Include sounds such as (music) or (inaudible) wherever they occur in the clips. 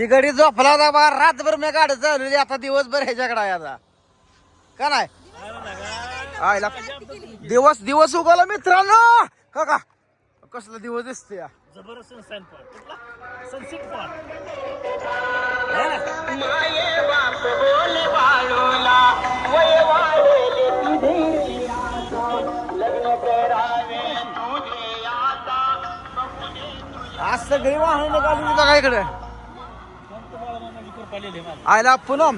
चालवली शिगडी झोपला होता बा रातभर मी गाडी चालवली आता दिवसभर ह्याच्याकडे आहे आता. का नाही? आयला दिवस दिवस उगवला मित्रांनो! का का कसला दिवस दिसते या. जबरदस्त सनसाईन आज सगळी वाहन निघाली होती बघा इकडे. आयला पुनम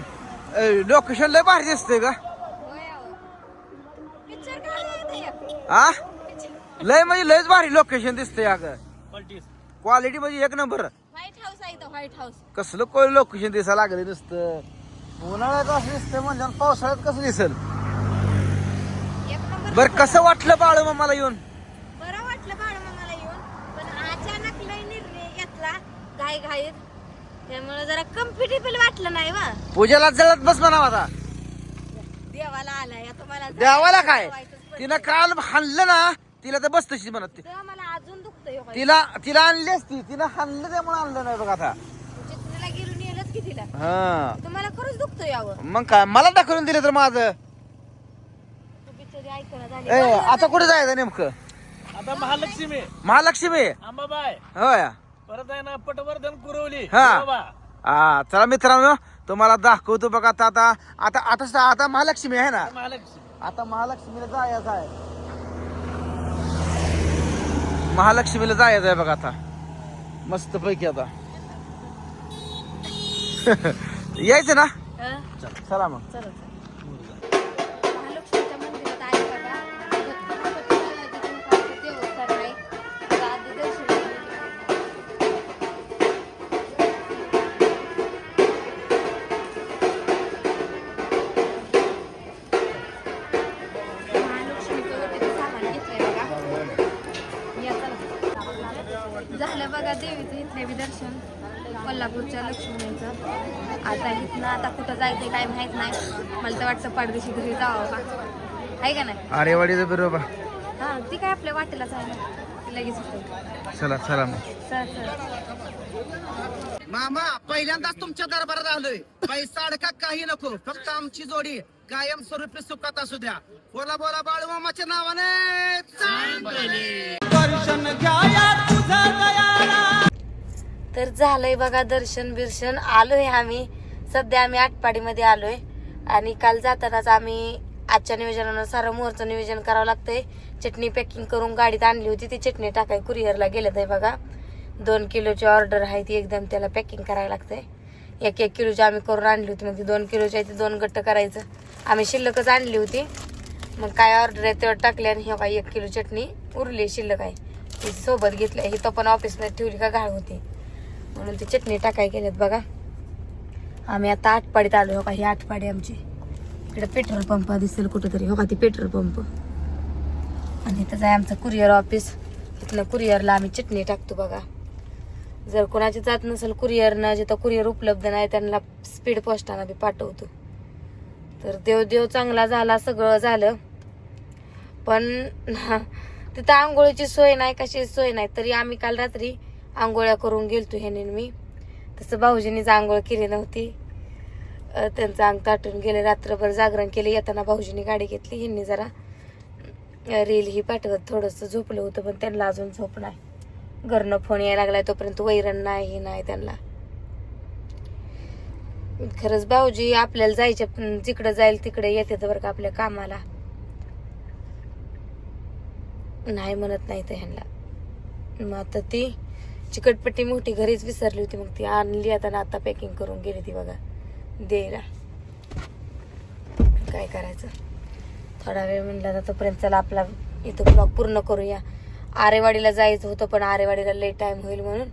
लोकेशन लय भारी दिसते का पिक्चर हा लय म्हणजे लयच भारी लोकेशन दिसते अगं. क्वालिटी म्हणजे एक नंबर व्हाईट हाऊस कसलं कोण लोकेशन दिसायला लागले नुसतं? उन्हाळ्यात कसं दिसतंय म्हणजे पावसाळ्यात कसं दिसल? बर कसं वाटलं बाळू मला येऊन? बरं वाटलं बाळ मला येऊन पण अचानक लय निर्णय घेतला. घाई घाईत त्यामुळे जरा कम्फर्टेबल वाटलं नाही वा. पूजेला जळत बस म्हणावं आता. देवाला आलाय आता मला देवाला काय. तिनं काल हाणलं ना तिला तर बस तशीच म्हणत ती. तेव्हा मला अजून दुखतंय हो बाई. तिला तिला आणली असती तिनं हाणलं त्यामुळे आणलं नाही बघ आता. चित्रीला गिरून येलच की तिला. हा. तुम्हाला खरंच दुखतंय यावं. मग काय मला ढकलून दिलं तर माझं. तू बिचारी ऐकणं झाली. ए आता कुठे जायचं नेमकं? आता महालक्ष्मी. महालक्ष्मी? अंबाबाई. होय. परत आहे ना पटवर्धन कुरवली हा. हा चला मित्रांनो तुम्हाला दाखवतो बघा आता आता आता आता आता महालक्ष्मी आहे ना? महालक्ष्मी. आता महालक्ष्मीला जायचं आहे. महालक्ष्मीला जायचं आहे बघा आता. मस्त पैकी आता. (laughs) यायचं ना? चला मग. चला. बी दर्शन कोल्हापूरच्या लक्ष्मीचं. आता इथनं आता कुठं जायचं काय माहीत नाही. मला तर वाटतं परदेशी घरी जावं का? आहे का नाही? अरे वाडीचं बरोबर हा ती काय आपल्या वाटेलाच आहे ना. लगेच होतं चला चला मग. चल चल. मामा पहिल्यांदाच तुमच्या दरबारात आलोय. पैसा अडका काही नको फक्त आमची जोडी कायम स्वरूपी सुखात असू द्या. बोला बोला बाळू मामाच्या नावाने. दर्शन घ्या तर झालंय बघा दर्शन बिर्शन. आलोय आम्ही. सध्या आम्ही आटपाडीमध्ये आलोय. आणि काल जातानाच आम्ही आजच्या नियोजनानुसार मोहरचं नियोजन करावं लागतंय. चटणी पॅकिंग करून गाडीत आणली होती. ती चटणी टाकाय कुरिअरला गेलं आहे बघा. दोन किलोची ऑर्डर आहे ती एकदम त्याला पॅकिंग करायला लागतंय. एक एक किलोची आम्ही करून आणली होती. मग ती दोन किलोची आहे ती दोन गट्ट करायचं. आम्ही शिल्लकच आणली होती. मग काय ऑर्डर आहे तेवढं टाकली आणि हे काय एक किलो चटणी उरली शिल्लक आहे. ती सोबत घेतली ही तो पण ऑफिसमध्ये ठेवली का घाळ होती. म्हणून ती चटणी टाकाय गेलेत बघा. आम्ही आता आठपाडीत आलो हो का ही आठपाडी आमची. इकडे पेट्रोल पंप दिसेल कुठेतरी हो का ती पेट्रोल पंप. आणि इथंच आहे आमचं कुरिअर ऑफिस. इथनं कुरिअरला आम्ही चटणी टाकतो बघा. जर कोणाची जात नसेल कुरिअरनं जिथं कुरिअर उपलब्ध नाही त्यांना स्पीड पोस्टानं बी पाठवतो. तर देव देव चांगला झाला सगळं झालं. पण (laughs) तिथं आंघोळीची सोय नाही कशी सोय नाही तरी आम्ही काल रात्री आंघोळ्या करून गेलतो ह्याने मी. तसं भाऊजींनीच आंघोळ केली नव्हती त्यांचं अंग ताटून गेले रात्रभर जागरण केले येताना भाऊजींनी गाडी घेतली ह्यांनी जरा रील ही पाठवत थोडंसं झोपलं होतं पण त्यांना अजून झोप नाही. घरनं फोन यायला लागलाय तोपर्यंत वैरण नाही हे नाही त्यांना. खरंच भाऊजी आपल्याला जायच्या पण जिकडं जाईल तिकडे येते बरं का आपल्या कामाला. नाही म्हणत नाही तर ह्यांना. मग आता ती चिकटपट्टी मोठी घरीच विसरली होती मग ती. आणली आता ना आता पॅकिंग करून गेली ती बघा. द्यायला काय करायचं? थोडा वेळ म्हणला तर तोपर्यंत चला आपला इथं ब्लॉग पूर्ण करूया. आरेवाडीला जायचं होतं पण आरेवाडीला लेट टाइम होईल म्हणून.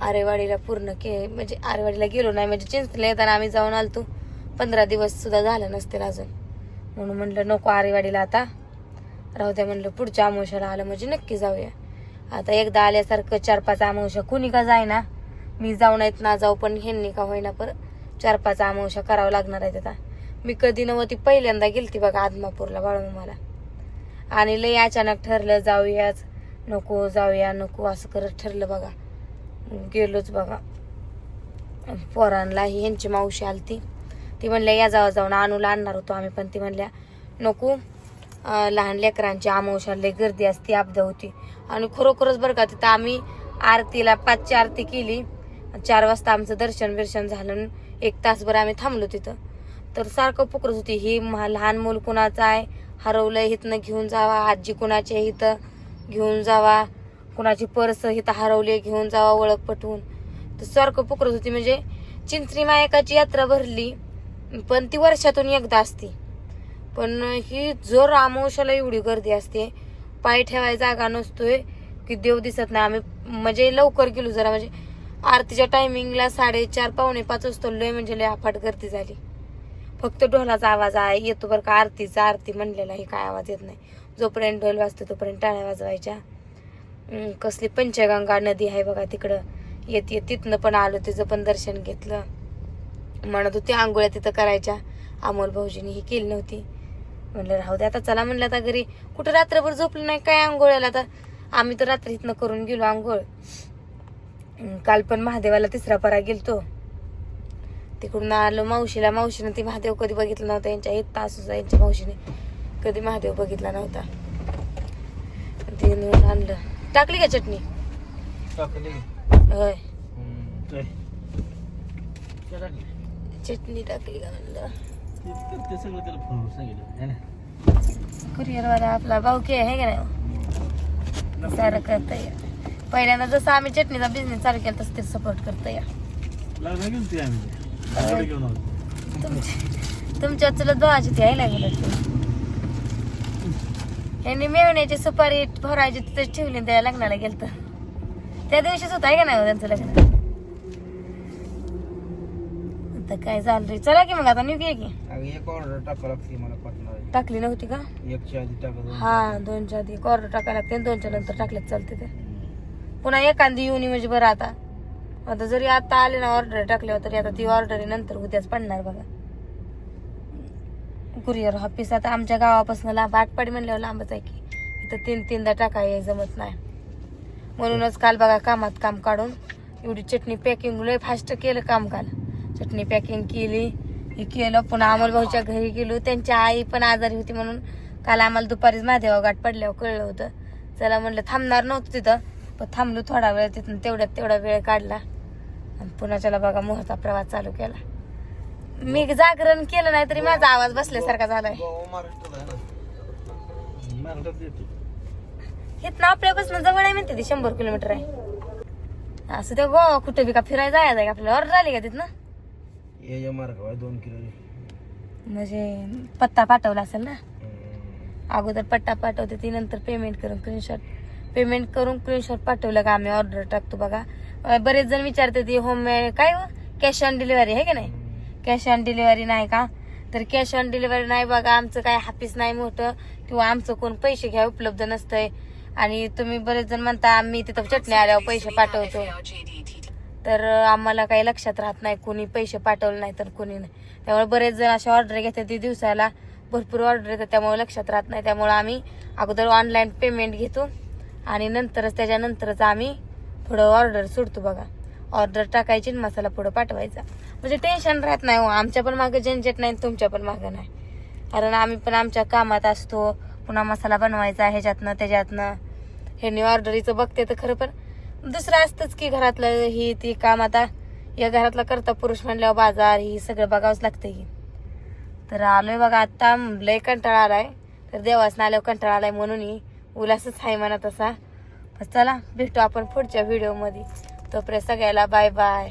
आरेवाडीला पूर्ण के म्हणजे आरेवाडीला गेलो नाही म्हणजे चिंचले येताना आम्ही जाऊन आलतो. पंधरा दिवस सुद्धा झालं नसतील अजून. म्हणून म्हणलं नको आरेवाडीला आता. राहू द्या म्हणलं पुढच्या अमावश्याला आलं म्हणजे नक्की जाऊया. आता एकदा आल्यासारखं चार पाच अमावश्या कुणी का जायना मी जाऊ नाहीत ना जाऊ पण ह्यांनी का होईना पर चार पाच अमावश्या करावं लागणार आहेत आता. मी कधी नव्हती पहिल्यांदा गेलती बघा आदमापूरला बाळूमाला आणि लय अचानक ठरलं जाऊयाच. नको जाऊया नको असं करत ठरलं बघा. गेलोच बघा. पोरांना ह्यांची मावशी आलती. ती म्हणल्या या जावा जाऊन आणूला आणणार होतो आम्ही पण. ती म्हणल्या नको लहान लेकरांची आमोशाला गर्दी असती आपदा होती. आणि खरोखरच बरं का तिथं आम्ही आरतीला पाचची आरती केली. चार वाजता आमचं दर्शन बिर्शन झालं एक तासभर आम्ही थांबलो तिथं. तर सारखं पुकरच होती. ही लहान मूल कुणाचं आहे हरवलं हिथनं घेऊन जावा. आजी कुणाची आहे इथं घेऊन जावा. कुणाची पर्स हिथं हरवली घेऊन जावा ओळख पटवून. तर सारखं पुकरत होती. म्हणजे चिंचणी मायकाची यात्रा भरली पण ती वर्षातून एकदा असते. पण ही जर अमावश्याला एवढी गर्दी असते. पाय ठेवायला जागा नसतोय की देव दिसत नाही. आम्ही म्हणजे लवकर गेलो जरा म्हणजे आरतीच्या टायमिंगला साडेचार पावणे पाच वाजता लय म्हणजे लय अफाट गर्दी झाली. फक्त ढोलाचा आवाज आहे येतो बरं का आरतीचा आरती म्हणलेला हे काय आवाज येत नाही. जोपर्यंत ढोल वाजतो तोपर्यंत टाळ्या वाजवायच्या. कसली पंचगंगा नदी आहे बघा तिकडं. येत येत तिथनं पण आलो तिचं पण दर्शन घेतलं. म्हणत होती आंघोळ्या तिथं करायच्या. अमोल भाऊजीने ही केली नव्हती. म्हणलं राहू दे आता चला म्हणलं आता घरी. कुठं रात्रभर झोपलं नाही काय आंघोळ्याला आता? आम्ही तर रात्री इथनं करून गेलो आंघोळ. काल पण महादेवाला तिसरा परा गेलतो. तिकडून आलो मावशीला मावशीनं ती महादेव कधी बघितला नव्हता यांच्या एक तास यांच्या मावशीने कधी महादेव बघितला नव्हता. ते नेऊन आणलं. टाकली का चटणी? होय. चटणी टाकली का म्हणलं? ते करते सगळं त्याला फोनवर सांगितलं. है ना? कुरिअरवाला आपला भाऊकी आहे का नाही? सारं करता या पहिल्यांदा जसं आम्ही चटणीचा बिझनेस चालू केला तसं ते सपोर्ट करता या लग्न घेऊन ते आम्ही. ते. लग्नाला घेऊन आलो तुमच्या तुमच्या चुलत भावाची ती आहे लागली यांनी मेवण्याची सुपारी भरायची तिथे ठेवली त्या लग्नाला गेलत. त्या दिवशीच होत आहे का नाही हो त्यांचं लग्न? आता काय झालं रे? चला की मग आता निघूया की. अगं एक ऑर्डर टाकावं लागते मला पाठवणार टाकली नव्हती का? एकच्या आधी टाकत हा दोनच्या आधी. एक ऑर्डर टाकायला लागते आणि दोनच्या नंतर टाकल्यात चालते ते. पुन्हा एखादी येऊन म्हणजे बरं आता. आता जरी आता आले ना ऑर्डर टाकल्यावर तरी आता ती ऑर्डर नंतर उद्याच पडणार बघा. कुरिअर ऑफिस आता आमच्या गावापासून लांब आटपाडी म्हणल्यावर लांबच आहे की. इथं तीन तीनदा टाकाय जमत नाही. म्हणूनच काल बघा कामात काम काढून एवढी चटणी पॅकिंग लय फास्ट केलं काम काल. चटणी पॅकिंग केली हे केलं. पुन्हा अमोल भाऊच्या घरी गेलो. त्यांची आई पण आजारी होती म्हणून काल आम्हाला दुपारीच महादेवा गाठ पडल्यावर कळलं होतं. चला म्हणलं थांबणार नव्हतं तिथं. पण थांबलो थोडा वेळ तिथून तेवढ्यात तेवढा वेळ काढला. आणि पुन्हा चला बघा मोहचा प्रवास चालू केला. मी जागरण केलं नाही तरी माझा आवाज बसल्यासारखा झालाय. इथनं आपल्यापासून जवळ आहे म्हणते ती शंभर किलोमीटर आहे. असं ते गोवा कुठे बी का फिरायला जायचं आहे का आपल्याला? ऑर्डर आली का तिथनं? आहे दोन किलो म्हणजे पत्ता पाठवला असेल ना? अगोदर पट्टा पाठवते ती नंतर पेमेंट करून स्क्रीनशॉट पेमेंट करून स्क्रीनशॉट पाठवलं का आम्ही? ऑर्डर टाकतो बघा. बरेच जण विचारते ती होम काय कॅश ऑन डिलिव्हरी आहे का नाही? कॅश ऑन डिलिव्हरी नाही का? तर कॅश ऑन डिलिव्हरी नाही बघा. आमचं काय हापीस नाही मोठं. किंवा आमचं कोण पैसे घ्या उपलब्ध नसतंय. आणि तुम्ही बरेच जण म्हणता आम्ही तिथं चटणी आल्यावर पैसे पाठवतो. तर आम्हाला काही लक्षात राहत नाही कोणी पैसे पाठवले नाही तर कोणी नाही. त्यामुळे बरेच जण अशा ऑर्डर घेतात ती दिवसाला भरपूर ऑर्डर येतात त्यामुळे लक्षात राहत नाही. त्यामुळे आम्ही अगोदर ऑनलाईन पेमेंट घेतो आणि नंतरच त्याच्यानंतरच आम्ही पुढं ऑर्डर सोडतो बघा. ऑर्डर टाकायची आणि मसाला पुढं पाठवायचा. म्हणजे टेन्शन राहत नाही हो. आमच्या पण मागं झंझट नाही तुमच्या पण मागं नाही. कारण आम्ही पण आमच्या कामात असतो. पुन्हा मसाला बनवायचा ह्याच्यातनं त्याच्यातनं. ह्यांनी ऑर्डरीचं बघते तर खरं पण दुसरं असतंच की घरातलं ही ती काम आता. या घरातला करता पुरुष म्हणल्यावर बाजार ही सगळं बघावंच लागतं की तर आलोय बघा आता लय कंटाळा आलाय. तर देवासनं आल्यावर कंटाळा आलाय म्हणूनही उलासच आहे म्हणा तसा चला भेटू आपण पुढच्या व्हिडिओमध्ये तोपर्यंत सगळ्याला बाय बाय